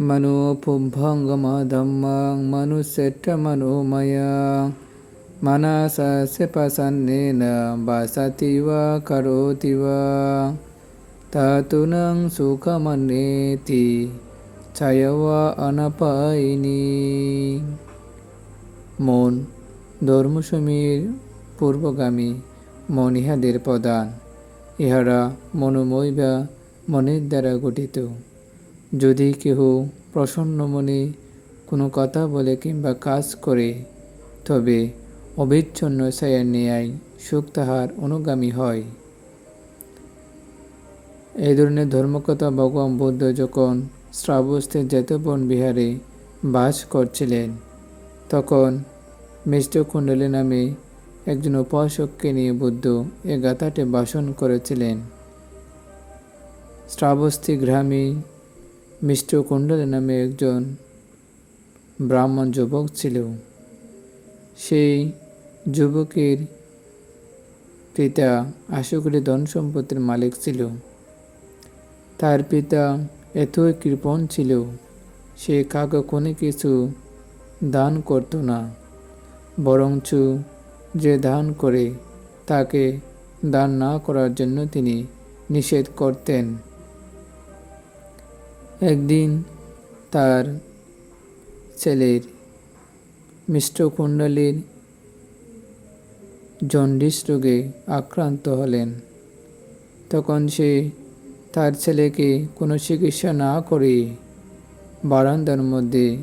मनोपुभङ्गमधम्मं मनुष्यट्टमनोमया मनसस्य प्रसन्नेन वसति वा करोति वा ततुनं सुखमन्येति ছায়াওয়া অনাপাইনি মন ধর্মসমীর পূর্বগামী মন ইহাদের প্রদান ইহারা মনোময় বা মনের দ্বারা গঠিত যদি কেহ প্রসন্ন মনে কোনো কথা বলে কিংবা কাজ করে, তবে অবিচ্ছন্ন ছায়ার ন্যায় সুখ তাহার অনুগামী হয়। এই ধরনের ধর্মকথা ভগবান বুদ্ধ যখন শ্রাবস্তের জেতবন বিহারে বাস করছিলেন, তখন মিষ্ট কুণ্ডলী নামে একজন উপাসককে নিয়ে বুদ্ধ এ গাথাটি বাসন করেছিলেন। শ্রাবস্তি গ্রামে মিষ্ট কুণ্ডলী নামে একজন ব্রাহ্মণ যুবক ছিল। সেই যুবকের পিতা আশুকরি ধন সম্পত্তির মালিক ছিল। তার পিতা এতই কৃপণ ছিল, সে কাউকে কোনো কিছু দান করত না, বরঞ্চ যে দান করে তাকে দান না করার জন্য তিনি নিষেধ করতেন। একদিন তার ছেলের মিষ্টকুণ্ডলীর জন্ডিস রোগে আক্রান্ত হলেন। তখন সে তার ছেলেকে কোনো চিকিৎসা না করে বারান্দার মধ্যে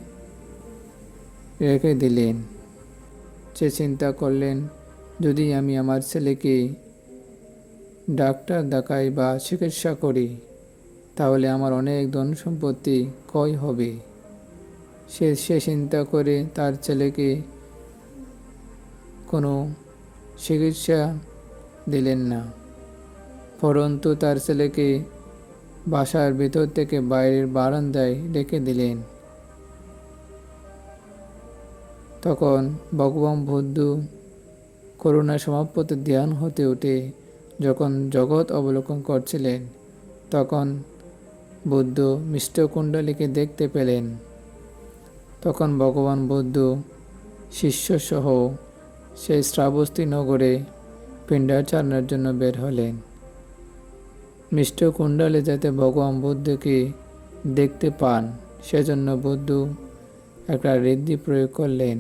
রেখে দিলেন। সে চিন্তা করলেন, যদি আমি আমার ছেলেকে ডাক্তার দেখাই বা চিকিৎসা করি তাহলে আমার অনেক ধন সম্পত্তি ক্ষয় হবে। সে সে চিন্তা করে তার ছেলেকে কোনো চিকিৎসা দিলেন না। পরন্তু তার ছেলেকে বাসার ভেতর থেকে বাইরের বারান্দায় রেখে দিলেন। তখন ভগবান বুদ্ধ করুণা সমাপ্ত ধ্যান হতে উঠে যখন জগৎ অবলোকন করছিলেন, তখন বুদ্ধ মিষ্ট কুণ্ডলীকে দেখতে পেলেন। তখন ভগবান বুদ্ধ, শিষ্যসহ সেই শ্রাবস্তি নগরে পিণ্ডাচারণের জন্য বের হলেন। মিষ্ট কুণ্ডলে যাতে ভগবান বুদ্ধকে দেখতে পান, সেজন্য বুদ্ধ একটা ঋদ্ধি প্রয়োগ করলেন।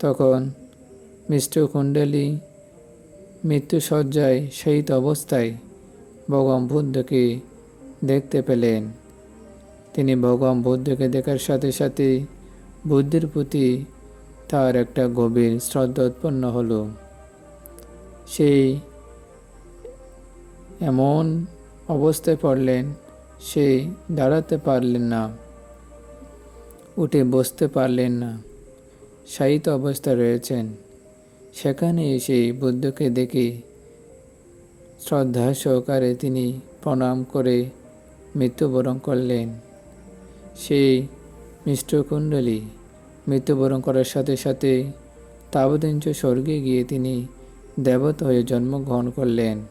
তখন মিষ্ট কুণ্ডলী মৃত্যুসজ্জায় শহীদ অবস্থায় ভগবান বুদ্ধকে দেখতে পেলেন। তিনি ভগবান বুদ্ধকে দেখার সাথে সাথে বুদ্ধির প্রতি তার একটা গভীর শ্রদ্ধা উৎপন্ন হলো। সেই এমন অবস্থায় পড়লেন, সে দাঁড়াতে পারলেন না, উঠে বসতে পারলেন না। সাহিত্য অবস্থায় রয়েছেন। সেখানে এসে বুদ্ধকে দেখে শ্রদ্ধা সহকারে তিনি প্রণাম করে মৃত্যুবরণ করলেন। সেই মিষ্টকুণ্ডলী মৃত্যুবরণ করার সাথে সাথে তাবদিঞ্চ স্বর্গে গিয়ে তিনি দেবতা হয়ে জন্মগ্রহণ করলেন।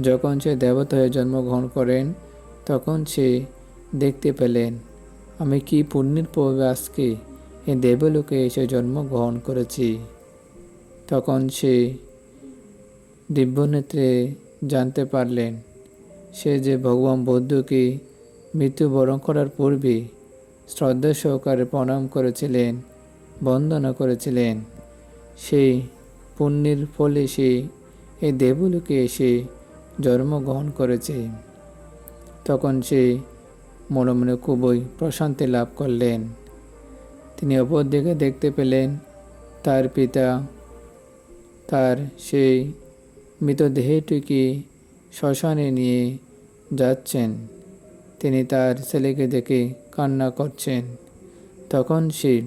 যখন সে দেবতা হয়ে জন্মগ্রহণ করেন, তখন সে দেখতে পেলেন, আমি কি পুণ্যের প্রভাবে আজকে এ দেবলোকে এসে জন্মগ্রহণ করেছি? তখন সে দিব্যনেত্রে জানতে পারলেন সে যে ভগবান বৌদ্ধকে মৃত্যুবরণ করার পূর্বে শ্রদ্ধা সহকারে প্রণাম করেছিলেন, বন্দনা করেছিলেন সেই পুণ্যের ফলে সে এই দেবলোকে এসে জন্মগ্রহণ করেছে। তখন সে মনে মনে খুবই প্রশান্তি লাভ করলেন। তিনি অপর দিকে দেখতে পেলেন, তার পিতা তার সেই মৃতদেহটিকে শ্মশানে নিয়ে যাচ্ছেন। তিনি তার ছেলেকে দেখে কান্না করছেন। তখন সে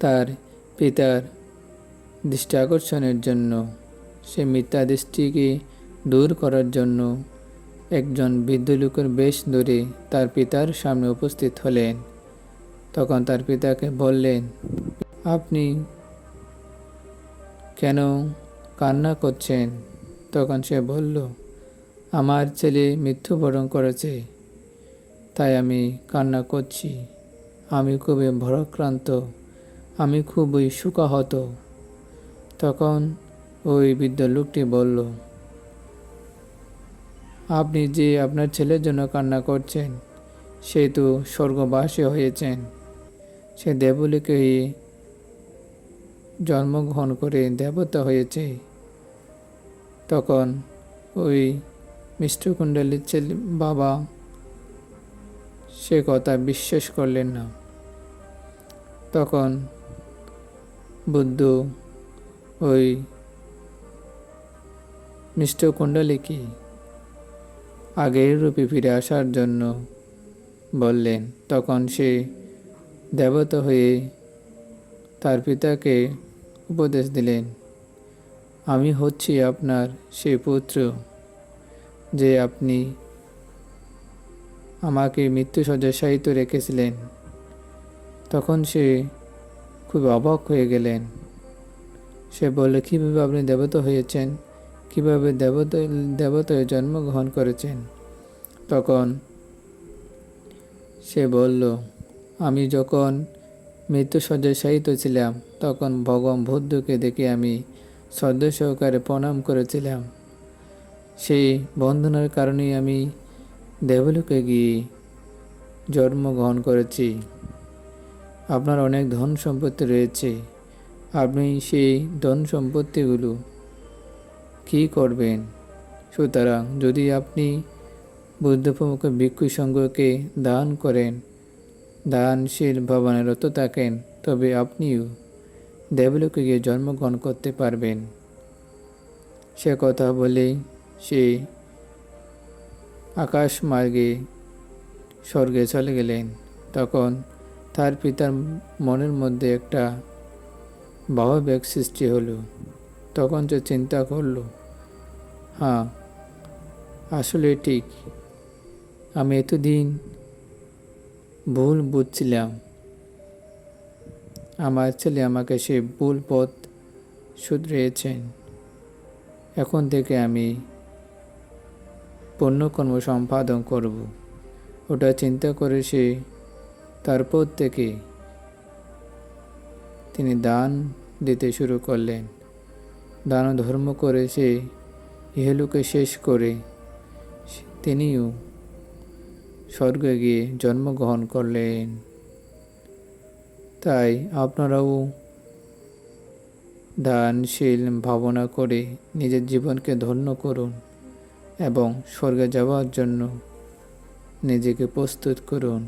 তার পিতার দৃষ্টি আকর্ষণের জন্য, সে মিথ্যা দৃষ্টিকে দূর করার জন্য একজন বৃদ্ধ লোকের বেশ ধরে তার পিতার সামনে উপস্থিত হলেন। তখন তার পিতাকে বললেন, আপনি কেন কান্না করছেন? তখন সে বলল আমার ছেলে মৃত্যুবরণ করেছে। তাই আমি কান্না করছি। আমি খুবই ভরাক্রান্ত। আমি খুবই সুখাহত তখন ওই বৃদ্ধ লোকটি বলল, আপনি যে আপনার ছেলের জন্য কান্না করছেন, সে তো স্বর্গবাসী হয়েছেন। সে দেবলীকে জন্মগ্রহণ করে দেবতা হয়েছে। তখন ওই মিষ্টকুণ্ডলীর ছেলে, বাবা, সে কথা বিশ্বাস করলেন না। তখন বুদ্ধ ওই মিষ্টকুণ্ডলীকে আগের রূপে ফিরে আসার জন্য বললেন। তখন সে দেবতা হয়ে তার পিতাকে উপদেশ দিলেন, আমি হচ্ছি আপনার সে পুত্র। যে আপনি আমাকে মৃত্যু সাহিত্য রেখেছিলেন। তখন সে খুব অবাক হয়ে গেলেন। সে বলল, কীভাবে আপনি দেবতা হয়েছেন? কীভাবে দেবতা, দেবতায় জন্মগ্রহণ করেছেন? তখন সে বলল, আমি যখন মৃত্যু সাহিত্য ছিলাম, তখন ভগবান বুদ্ধকে দেখে আমি শ্রদ্ধা সহকারে প্রণাম করেছিলাম। সেই বন্ধনের কারণেই আমি দেবলোকে গিয়ে জন্মগ্রহণ করেছি। আপনার অনেক ধন সম্পত্তি রয়েছে। আপনি সেই ধন সম্পত্তিগুলো কী করবেন? সুতরাং যদি আপনি বুদ্ধপ্রমুখ ভিক্ষু সংঘকে দান করেন, দানশীল ভবনে রত থাকেন, তবে আপনিও দেবলোকে গিয়ে জন্মগ্রহণ করতে পারবেন। সে কথা বলেই সে আকাশ মার্গে স্বর্গে চলে গেলেন। তখন তার পিতার মনের মধ্যে একটা ভাবাবেগ সৃষ্টি হলো। তখন সে চিন্তা করল হ্যাঁ আসলে ঠিক। আমি এতদিন ভুল বুঝছিলাম। আমার ছেলে আমাকে সে ভুল পথ শুধরিয়েছেন। এখন থেকে আমি পুণ্যকর্ম সম্পাদন করব। ওটা চিন্তা করে সে তারপর থেকে তিনি দান দিতে শুরু করলেন। দান ধর্ম করে সে ইহলুকে শেষ করে তিনিও স্বর্গে গিয়ে জন্মগ্রহণ করলেন। তাই আপনারাও দানশীল ভাবনা করে নিজের জীবনকে ধন্য করুন। এবং স্বর্গে যাওয়ার জন্য নিজেকে প্রস্তুত করুন।